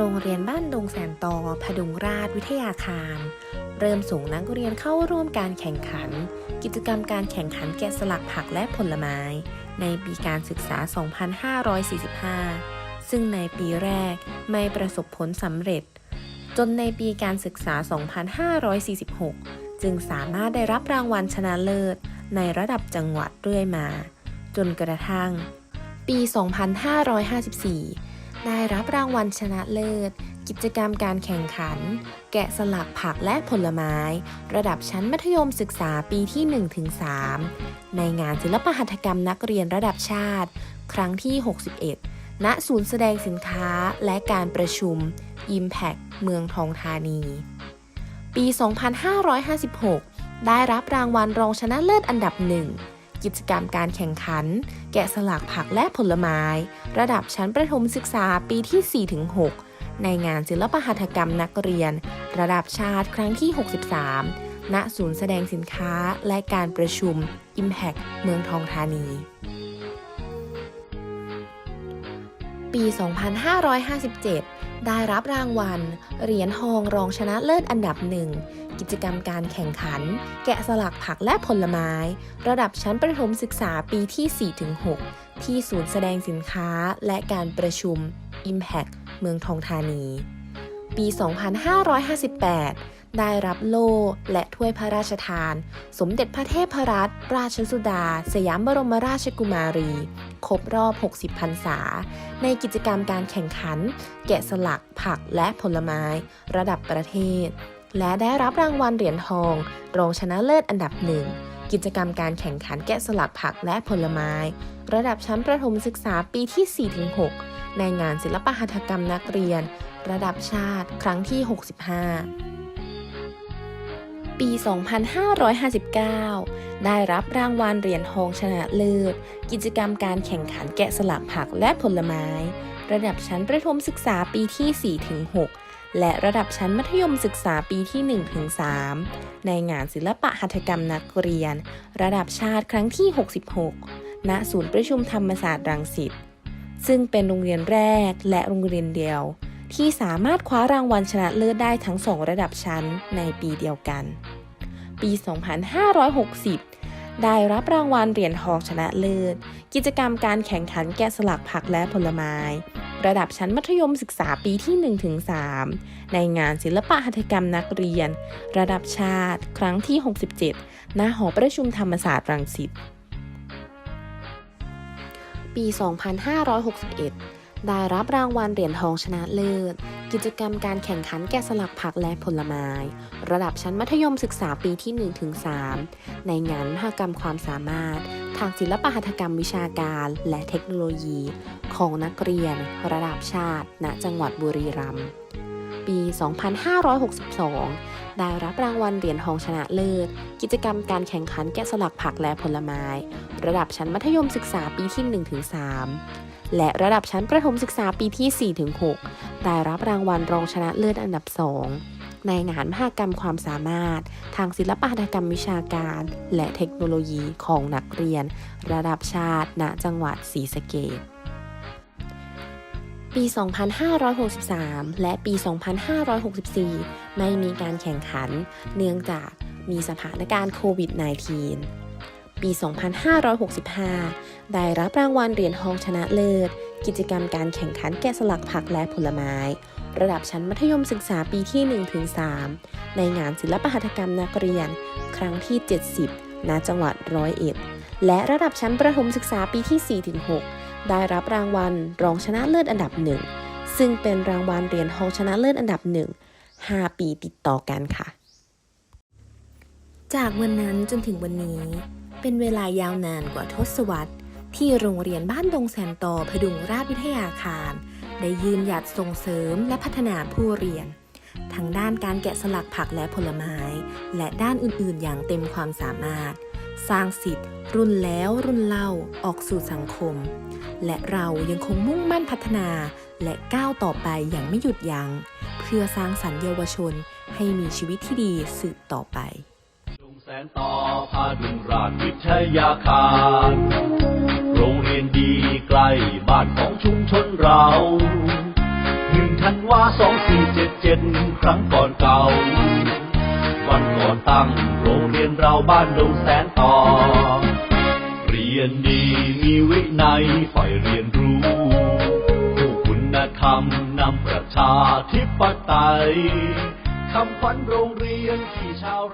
โรงเรียนบ้านดงแสนตอพดุงราชวิทยาคาร เริ่มส่งนักเรียนเข้าร่วมการแข่งขัน กิจกรรมการแข่งขันแกะสลักผักและผลไม้ ในปีการศึกษา 2545 ซึ่งในปีแรกไม่ประสบผลสำเร็จ จนในปีการศึกษา 2546 จึงสามารถได้รับรางวัลชนะเลิศ ในระดับจังหวัดเรื่อยมา จนกระทั่ง ปี 2554 ได้รับรางวัลชนะเลิศ กิจกรรมการแข่งขัน แกะสลักผักและผลไม้ ระดับชั้นมัธยมศึกษาปีที่ 1-3 ในงานศิลปหัตถกรรมนักเรียนระดับชาติ ครั้งที่ 61 ณ ศูนย์แสดงสินค้าและการประชุม Impact เมืองทองธานี ปี 2556 ได้รับรางวัลรองชนะเลิศอันดับหนึ่ง กิจกรรมการแข่งขัน แกะสลักผักและผลไม้ ระดับชั้นประถมศึกษาปีที่ 4-6 ในงานศิลปหัตถกรรมนักเรียน ระดับชาติครั้งที่ 63 ณ ศูนย์แสดงสินค้าและการประชุม Impact เมืองทองธานี ปี 2557 ได้รับรางวัล เหรียญทองรองชนะเลิศอันดับหนึ่ง กิจกรรมการแข่งขัน แกะสลักผักและผลไม้ ระดับชั้นประถมศึกษาปีที่ 4-6 ที่ศูนย์แสดงสินค้าและการประชุม Impact เมืองทองธานี ปี 2558 ได้รับโล่และถ้วยพระราชทาน สมเด็จพระเทพรัตนราชสุดา สยามบรมราชกุมารี ครบรอบ 60 พรรษา ในกิจกรรมการแข่งขัน แกะสลักผักและผลไม้ ระดับประเทศ และได้รับรางวัลเหรียญทอง รองชนะเลิศอันดับหนึ่งกิจกรรมการแข่งขันแกะสลักผักและผลไม้ ระดับชั้นประถมศึกษาปีที่ 4-6 ในงานศิลปหัตถกรรมนักเรียน ระดับชาติครั้งที่ 65 ปี 2559 ได้รับรางวัลเหรียญทองชนะเลิศ กิจกรรมการแข่งขันแกะสลักผักและผลไม้ ระดับชั้นประถมศึกษาปีที่ 4-6และระดับชั้นมัธยมศึกษาปีที่ 1-3 ในงานศิลปะหัตถกรรมนักเรียน ระดับชาติครั้งที่ 66 ณ ศูนย์ประชุมธรรมศาสตร์รังสิต ซึ่งเป็นโรงเรียนแรกและโรงเรียนเดียว ที่สามารถคว้ารางวัลชนะเลิศได้ทั้งสองระดับชั้นในปีเดียวกัน ปี 2560 ได้รับรางวัลเหรียญทองชนะเลิศ กิจกรรมการแข่งขันแกะสลักผักและผลไม้ ระดับชั้นมัธยมศึกษาปีที่ 1-3 ในงานศิลปะหัตถกรรมนักเรียน ระดับชาติ ครั้งที่ 67 ณ หอประชุมธรรมศาสตร์รังสิตปี2561 ได้รับรางวัลเหรียญทองชนะเลิศ กิจกรรมการแข่งขันแกะสลักผักและผลไม้ ระดับชั้นมัธยมศึกษาปีที่ 1-3 ในงานมหกรรมความสามารถ ทางศิลปหัตถกรรมวิชาการและเทคโนโลยี ของนักเรียน ระดับชาติ ณ จังหวัดบุรีรัมย์ ปี 2562 ได้รับรางวัลเหรียญทองชนะเลิศ กิจกรรมการแข่งขันแกะสลักผักและผลไม้ ระดับชั้นมัธยมศึกษาปีที่ 1-3 และระดับชั้นประถมศึกษาปีที่ 4-6 ได้รับรางวัลรองชนะเลิศอันดับ 2 ในงานมหกรรมความสามารถ ทางศิลปหัตถกรรมวิชาการ และเทคโนโลยีของนักเรียน ระดับชาติณจังหวัดศรีสะเกษ ปี 2563 และปี 2564 ไม่มีการแข่งขัน เนื่องจากมีสถานการณ์โควิด -19 ปี 2565 ได้รับรางวัลเหรียญทองชนะเลิศ กิจกรรมการแข่งขันแกะสลักผักและผลไม้ ระดับชั้นมัธยมศึกษาปีที่ 1-3 ในงานศิลปหัตถกรรมนักเรียน ครั้งที่ 70 ณ จังหวัดร้อยเอ็ด และระดับชั้นประถมศึกษาปีที่ 4-6 ได้รับรางวัลรองชนะเลิศอันดับหนึ่งซึ่งเป็นรางวัลเหรียญทองชนะเลิศอันดับหนึ่ง5ปีติดต่อกันค่ะ จากวันนั้นจนถึงวันนี้ เป็นเวลายาวนานกว่าทศวรรษที่โรงเรียนบ้านดงแสนต่อพดุงราชวิทยาคาร ได้ยืนหยัดส่งเสริมและพัฒนาผู้เรียน ทั้งด้านการแกะสลักผักและผลไม้ และด้านอื่นๆ อย่างเต็มความสามารถ สร้างสิทธิ์ รุ่นแล้วรุ่นเล่าออกสู่สังคม และเรายังคงมุ่งมั่นพัฒนา และก้าวต่อไปอย่างไม่หยุดยัง้งเพื่อสร้างสรรค์เยาวชนให้มีชีวิตที่ดีสืบต่อไปแสนต่อพาดุงราชวิทยาคาร โรงเรียนดีใกล้บ้านของชุมชนเราหนึ่งธันวาสองสี่เจ็ดเจ็ดครั้งก่อนเก่า วันก่อนตั้ง เรียนเราบ้านดงแสนต่อ เรียนดีมีวินัยฝ่เรียนรู้ผู้คุณธรรมนำประชาธิปไตยคำขวัญโรงเรียนที่ชาว